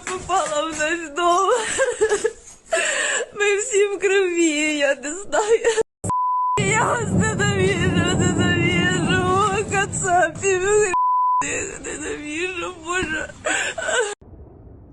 попала в наш дом. Ми всі в крові, я не знаю. Я вас ненавижу, ненавижу. Кацапі, ви ненавижу, боже.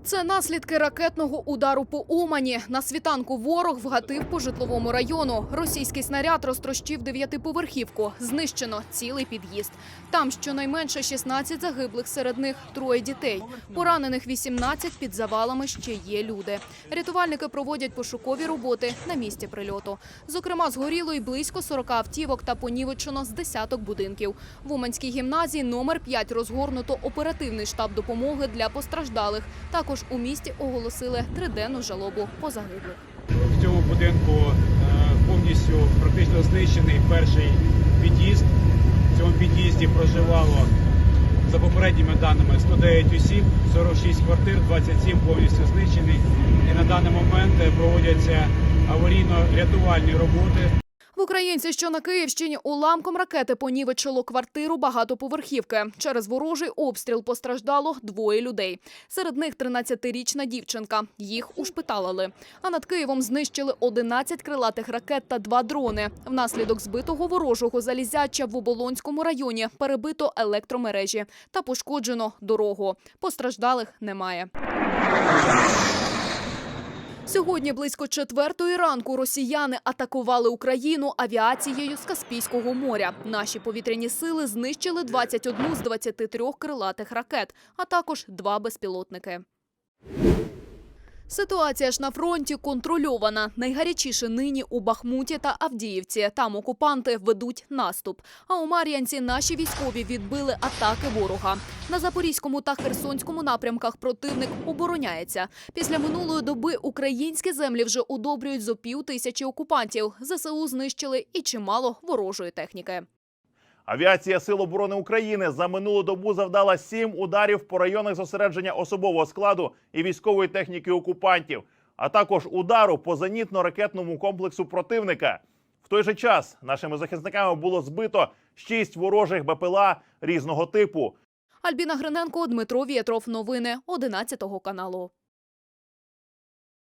Це наслідки ракетного удару по Умані. На світанку ворог вгатив по житловому району. Російський снаряд розтрощив дев'ятиповерхівку. Знищено цілий під'їзд. Там щонайменше 16 загиблих, серед них троє дітей. Поранених 18, під завалами ще є люди. Рятувальники проводять пошукові роботи на місці прильоту. Зокрема, згоріло й близько 40 автівок та понівечено з десяток будинків. В Уманській гімназії номер 5 розгорнуто оперативний штаб допомоги для постраждалих. Також у місті оголосили триденну жалобу по загиблих. В цьому будинку е, повністю практично знищений перший під'їзд. В цьому під'їзді проживало за попередніми даними 109 осіб, 46 квартир, 27 повністю знищений. І на даний момент е, проводяться аварійно-рятувальні роботи. В українці, що на Київщині, уламком ракети понівечило квартиру багатоповерхівки. Через ворожий обстріл постраждало двоє людей. Серед них 13-річна дівчинка. Їх ушпиталили. А над Києвом знищили 11 крилатих ракет та два дрони. Внаслідок збитого ворожого залізяча в Оболонському районі перебито електромережі та пошкоджено дорогу. Постраждалих немає. Сьогодні близько четвертої ранку росіяни атакували Україну авіацією з Каспійського моря. Наші повітряні сили знищили 21 з 23 крилатих ракет, а також два безпілотники. Ситуація ж на фронті контрольована. Найгарячіше нині у Бахмуті та Авдіївці. Там окупанти ведуть наступ. А у Мар'янці наші військові відбили атаки ворога. На Запорізькому та Херсонському напрямках противник обороняється. Після минулої доби українські землі вже удобрюють зо пів тисячі окупантів. ЗСУ знищили і чимало ворожої техніки. Авіація Сил оборони України за минулу добу завдала сім ударів по районах зосередження особового складу і військової техніки окупантів, а також удару по зенітно-ракетному комплексу противника. В той же час нашими захисниками було збито шість ворожих БПЛА різного типу. Альбіна Гриненко, Дмитро Вєтров. Новини 11 каналу.